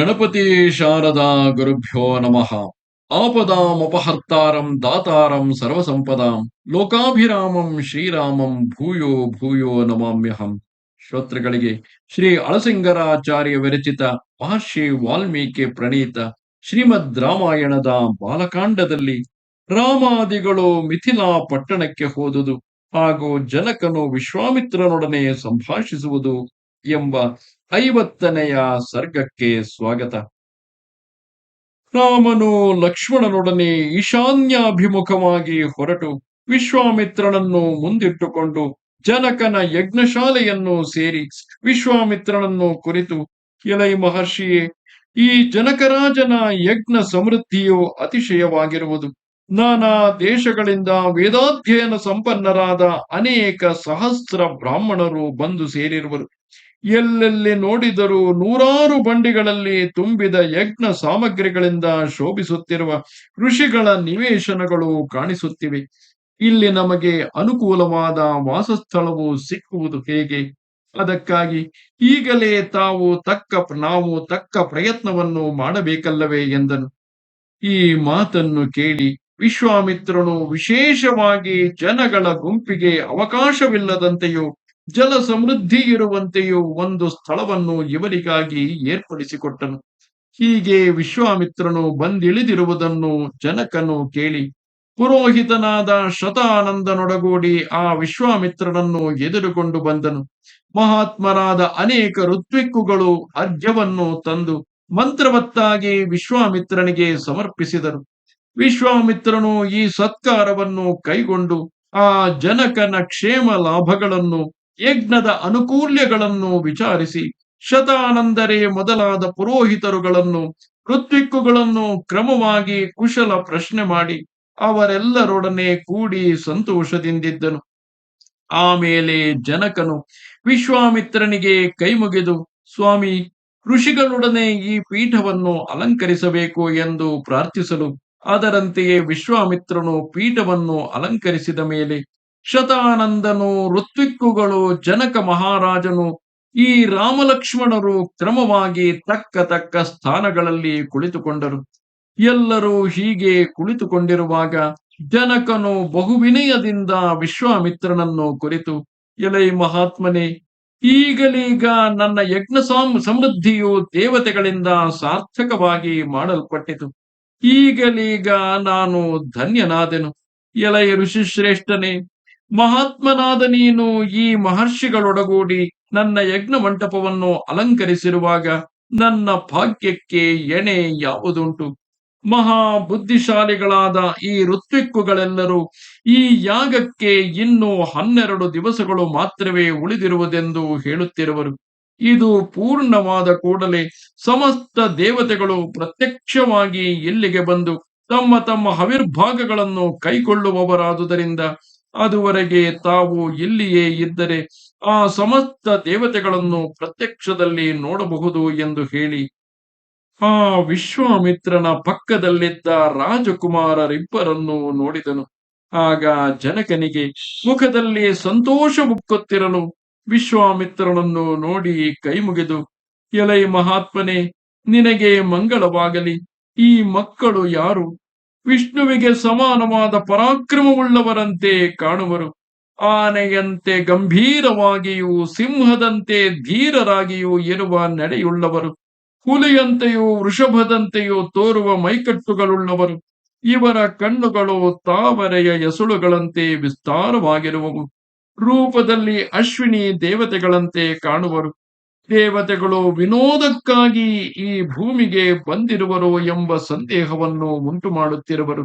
ಗಣಪತಿ ಶಾರದಾ ಗುರುಭ್ಯೋ ನಮಃ. ಆಪದಾಮಪಹರ್ತಾರಂ ದಾತಾರಂ ಸರ್ವಸಂಪದಾಂ ಲೋಕಾಭಿರಾಮಂ ಶ್ರೀರಾಮಂ ಭೂಯೋ ಭೂಯೋ ನಮಾಮ್ಯಹಂ. ಶ್ರೋತೃಗಳಿಗೆ ಶ್ರೀ ಅಳಸಿಂಗರಾಚಾರ್ಯ ವಿರಚಿತ ಮಹರ್ಷಿ ವಾಲ್ಮೀಕಿ ಪ್ರಣೀತ ಶ್ರೀಮದ್ ರಾಮಾಯಣದ ಬಾಲಕಾಂಡದಲ್ಲಿ ರಾಮಾದಿಗಳು ಮಿಥಿಲಾ ಪಟ್ಟಣಕ್ಕೆ ಹೋದುದು ಹಾಗೂ ಜನಕನು ವಿಶ್ವಾಮಿತ್ರನೊಡನೆ ಸಂಭಾಷಿಸುವುದು ಎಂಬ ಐವತ್ತನೆಯ ಸರ್ಗಕ್ಕೆ ಸ್ವಾಗತ. ರಾಮನು ಲಕ್ಷ್ಮಣನೊಡನೆ ಈಶಾನ್ಯಾಭಿಮುಖವಾಗಿ ಹೊರಟು ವಿಶ್ವಾಮಿತ್ರನನ್ನು ಮುಂದಿಟ್ಟುಕೊಂಡು ಜನಕನ ಯಜ್ಞಶಾಲೆಯನ್ನು ಸೇರಿ ವಿಶ್ವಾಮಿತ್ರನನ್ನು ಕುರಿತು, ಎಲೈ ಮಹರ್ಷಿಯೇ, ಈ ಜನಕರಾಜನ ಯಜ್ಞ ಸಮೃದ್ಧಿಯು ಅತಿಶಯವಾಗಿರುವುದು. ನಾನಾ ದೇಶಗಳಿಂದ ವೇದಾಧ್ಯಯನ ಸಂಪನ್ನರಾದ ಅನೇಕ ಸಹಸ್ರ ಬ್ರಾಹ್ಮಣರು ಬಂದು ಸೇರಿರುವರು. ಎಲ್ಲೆಲ್ಲಿ ನೋಡಿದರೂ ನೂರಾರು ಬಂಡಿಗಳಲ್ಲಿ ತುಂಬಿದ ಯಜ್ಞ ಸಾಮಗ್ರಿಗಳಿಂದ ಶೋಭಿಸುತ್ತಿರುವ ಋಷಿಗಳ ನಿವೇಶನಗಳು ಕಾಣಿಸುತ್ತಿವೆ. ಇಲ್ಲಿ ನಮಗೆ ಅನುಕೂಲವಾದ ವಾಸಸ್ಥಳವು ಸಿಕ್ಕುವುದು ಹೇಗೆ? ಅದಕ್ಕಾಗಿ ಈಗಲೇ ತಾವು ತಕ್ಕ ನಾವು ತಕ್ಕ ಪ್ರಯತ್ನವನ್ನು ಮಾಡಬೇಕಲ್ಲವೇ ಎಂದನು. ಈ ಮಾತನ್ನು ಕೇಳಿ ವಿಶ್ವಾಮಿತ್ರನು ವಿಶೇಷವಾಗಿ ಜನಗಳ ಗುಂಪಿಗೆ ಅವಕಾಶವಿಲ್ಲದಂತೆಯೂ ಜಲ ಸಮೃದ್ಧಿ ಇರುವಂತೆಯೂ ಒಂದು ಸ್ಥಳವನ್ನು ಇವರಿಗಾಗಿ ಏರ್ಪಡಿಸಿಕೊಟ್ಟನು. ಹೀಗೆ ವಿಶ್ವಾಮಿತ್ರನು ಬಂದಿಳಿದಿರುವುದನ್ನು ಜನಕನು ಕೇಳಿ, ಪುರೋಹಿತನಾದ ಶತಾನಂದನೊಡಗೂಡಿ ಆ ವಿಶ್ವಾಮಿತ್ರನನ್ನು ಎದುರುಕೊಂಡು ಬಂದನು. ಮಹಾತ್ಮರಾದ ಅನೇಕ ಋತ್ವಿಕ್ಕುಗಳು ಅರ್ಘ್ಯವನ್ನು ತಂದು ಮಂತ್ರವತ್ತಾಗಿ ವಿಶ್ವಾಮಿತ್ರನಿಗೆ ಸಮರ್ಪಿಸಿದರು. ವಿಶ್ವಾಮಿತ್ರನು ಈ ಸತ್ಕಾರವನ್ನು ಕೈಗೊಂಡು ಆ ಜನಕನ ಕ್ಷೇಮ ಲಾಭಗಳನ್ನು ಯಜ್ಞದ ಅನುಕೂಲ್ಯಗಳನ್ನು ವಿಚಾರಿಸಿ ಶತಾನಂದರೇ ಮೊದಲಾದ ಪುರೋಹಿತರುಗಳನ್ನು ಋತ್ವಿಕ್ಕುಗಳನ್ನು ಕ್ರಮವಾಗಿ ಕುಶಲ ಪ್ರಶ್ನೆ ಮಾಡಿ ಅವರೆಲ್ಲರೊಡನೆ ಕೂಡಿ ಸಂತೋಷದಿಂದಿದ್ದನು. ಆಮೇಲೆ ಜನಕನು ವಿಶ್ವಾಮಿತ್ರನಿಗೆ ಕೈಮುಗಿದು, ಸ್ವಾಮಿ, ಋಷಿಗಳೊಡನೆ ಈ ಪೀಠವನ್ನು ಅಲಂಕರಿಸಬೇಕು ಎಂದು ಪ್ರಾರ್ಥಿಸಲು, ಅದರಂತೆಯೇ ವಿಶ್ವಾಮಿತ್ರನು ಪೀಠವನ್ನು ಅಲಂಕರಿಸಿದ ಮೇಲೆ ಶತಾನಂದನು, ಋತ್ವಿಕ್ಕುಗಳು, ಜನಕ ಮಹಾರಾಜನು ಈ ರಾಮಲಕ್ಷ್ಮಣರು ಕ್ರಮವಾಗಿ ತಕ್ಕ ತಕ್ಕ ಸ್ಥಾನಗಳಲ್ಲಿ ಕುಳಿತುಕೊಂಡರು. ಎಲ್ಲರೂ ಹೀಗೆ ಕುಳಿತುಕೊಂಡಿರುವಾಗ ಜನಕನು ಬಹುವಿನಯದಿಂದ ವಿಶ್ವಾಮಿತ್ರನನ್ನು ಕುರಿತು, ಎಲೈ ಮಹಾತ್ಮನೇ, ಈಗಲೀಗ ನನ್ನ ಯಜ್ಞ ಸಮೃದ್ಧಿಯು ದೇವತೆಗಳಿಂದ ಸಾರ್ಥಕವಾಗಿ ಮಾಡಲ್ಪಟ್ಟಿತು. ಈಗಲೀಗ ನಾನು ಧನ್ಯನಾದೆನು. ಎಲೈ ಋಷಿಶ್ರೇಷ್ಠನೇ ಮಹಾತ್ಮನಾದ ನೀನು ಈ ಮಹರ್ಷಿಗಳೊಡಗೂಡಿ ನನ್ನ ಯಜ್ಞ ಮಂಟಪವನ್ನು ಅಲಂಕರಿಸಿರುವಾಗ ನನ್ನ ಭಾಗ್ಯಕ್ಕೆ ಎಣೆ ಯಾವುದುಂಟು? ಮಹಾ ಬುದ್ಧಿಶಾಲಿಗಳಾದ ಈ ಋತ್ವಿಕ್ಕುಗಳೆಲ್ಲರೂ ಈ ಯಾಗಕ್ಕೆ ಇನ್ನು ಹನ್ನೆರಡು ದಿವಸಗಳು ಮಾತ್ರವೇ ಉಳಿದಿರುವುದೆಂದು ಹೇಳುತ್ತಿರುವರು. ಇದು ಪೂರ್ಣವಾದ ಕೂಡಲೇ ಸಮಸ್ತ ದೇವತೆಗಳು ಪ್ರತ್ಯಕ್ಷವಾಗಿ ಇಲ್ಲಿಗೆ ಬಂದು ತಮ್ಮ ತಮ್ಮ ಹವಿರ್ಭಾಗಗಳನ್ನು ಕೈಗೊಳ್ಳುವವರಾದುದರಿಂದ ಅದುವರೆಗೆ ತಾವು ಇಲ್ಲಿಯೇ ಇದ್ದರೆ ಆ ಸಮಸ್ತ ದೇವತೆಗಳನ್ನು ಪ್ರತ್ಯಕ್ಷದಲ್ಲಿ ನೋಡಬಹುದು ಎಂದು ಹೇಳಿ, ಆ ವಿಶ್ವಾಮಿತ್ರನ ಪಕ್ಕದಲ್ಲಿದ್ದ ರಾಜಕುಮಾರರಿಬ್ಬರನ್ನು ನೋಡಿದನು. ಆಗ ಜನಕನಿಗೆ ಮುಖದಲ್ಲಿ ಸಂತೋಷ ಮುಕ್ಕುತ್ತಿರಲು ವಿಶ್ವಾಮಿತ್ರನನ್ನು ನೋಡಿ ಕೈಮುಗಿದು, ಎಲೈ ಮಹಾತ್ಮನೆ, ನಿನಗೆ ಮಂಗಳವಾಗಲಿ, ಈ ಮಕ್ಕಳು ಯಾರು? ವಿಷ್ಣುವಿಗೆ ಸಮಾನವಾದ ಪರಾಕ್ರಮವುಳ್ಳವರಂತೆ ಕಾಣುವರು. ಆನೆಯಂತೆ ಗಂಭೀರವಾಗಿಯೂ ಸಿಂಹದಂತೆ ಧೀರರಾಗಿಯೂ ಇರುವ ನಡೆಯುಳ್ಳವರು ಹುಲಿಯಂತೆಯೂ ವೃಷಭದಂತೆಯೂ ತೋರುವ ಮೈಕಟ್ಟುಗಳುಳ್ಳವರು. ಇವರ ಕಣ್ಣುಗಳು ತಾವರೆಯ ಎಸುಳುಗಳಂತೆ ವಿಸ್ತಾರವಾಗಿರುವವು. ರೂಪದಲ್ಲಿ ಅಶ್ವಿನಿ ದೇವತೆಗಳಂತೆ ಕಾಣುವರು. ದೇವತೆಗಳು ವಿನೋದಕ್ಕಾಗಿ ಈ ಭೂಮಿಗೆ ಬಂದಿರುವರು ಎಂಬ ಸಂದೇಹವನ್ನು ಉಂಟು ಮಾಡುತ್ತಿರುವರು.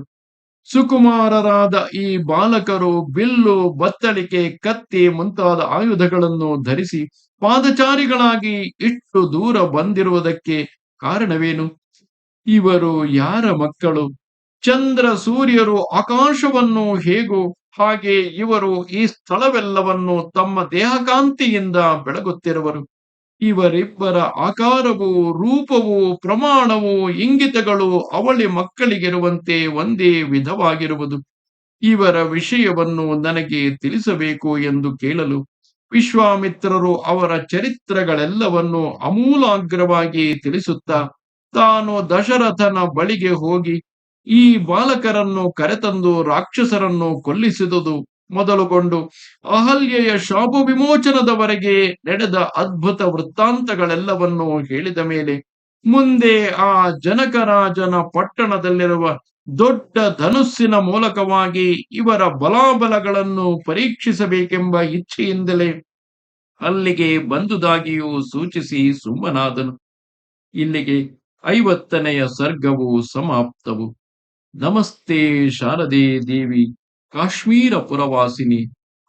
ಸುಕುಮಾರರಾದ ಈ ಬಾಲಕರು ಬಿಲ್ಲು, ಬತ್ತಳಿಕೆ, ಕತ್ತಿ ಮುಂತಾದ ಆಯುಧಗಳನ್ನು ಧರಿಸಿ ಪಾದಚಾರಿಗಳಾಗಿ ಇಷ್ಟು ದೂರ ಬಂದಿರುವುದಕ್ಕೆ ಕಾರಣವೇನು? ಇವರು ಯಾರ ಮಕ್ಕಳು? ಚಂದ್ರ ಸೂರ್ಯರು ಆಕಾಶವನ್ನು ಹೇಗೋ ಹಾಗೆ ಇವರು ಈ ಸ್ಥಳವೆಲ್ಲವನ್ನು ತಮ್ಮ ದೇಹಕಾಂತಿಯಿಂದ ಬೆಳಗುತ್ತಿರುವರು. ಇವರಿಬ್ಬರ ಆಕಾರವು, ರೂಪವು, ಪ್ರಮಾಣವು, ಇಂಗಿತಗಳು ಅವಳಿ ಮಕ್ಕಳಿಗಿರುವಂತೆ ಒಂದೇ ವಿಧವಾಗಿರುವುದು. ಇವರ ವಿಷಯವನ್ನು ನನಗೆ ತಿಳಿಸಬೇಕು ಎಂದು ಕೇಳಲು ವಿಶ್ವಾಮಿತ್ರರು ಅವರ ಚರಿತ್ರಗಳೆಲ್ಲವನ್ನು ಅಮೂಲಾಗ್ರವಾಗಿ ತಿಳಿಸುತ್ತಾ ತಾನು ದಶರಥನ ಬಳಿಗೆ ಹೋಗಿ ಈ ಬಾಲಕರನ್ನು ಕರೆತಂದು ರಾಕ್ಷಸರನ್ನು ಕೊಲ್ಲಿಸಿದುದು. ಮೊದಲುಗೊಂಡು ಅಹಲ್ಯೆಯ ಶಾಪ ವಿಮೋಚನದವರೆಗೆ ನಡೆದ ಅದ್ಭುತ ವೃತ್ತಾಂತಗಳೆಲ್ಲವನ್ನೂ ಹೇಳಿದ ಮೇಲೆ ಮುಂದೆ ಆ ಜನಕರಾಜನ ಪಟ್ಟಣದಲ್ಲಿರುವ ದೊಡ್ಡ ಧನುಸ್ಸಿನ ಮೂಲಕವಾಗಿ ಇವರ ಬಲಾಬಲಗಳನ್ನು ಪರೀಕ್ಷಿಸಬೇಕೆಂಬ ಇಚ್ಛೆಯಿಂದಲೇ ಅಲ್ಲಿಗೆ ಬಂದುದಾಗಿಯೂ ಸೂಚಿಸಿ ಸುಮ್ಮನಾದನು. ಇಲ್ಲಿಗೆ ಐವತ್ತನೆಯ ಸರ್ಗವು ಸಮಾಪ್ತವು. ನಮಸ್ತೆ ಶಾರದೆ ದೇವಿ. కాశ్మీర పురవాసిని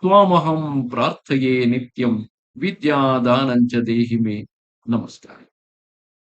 త్వామహం ప్రార్థయే నిత్యం విద్యాదానంచ దేహిమే నమస్కారం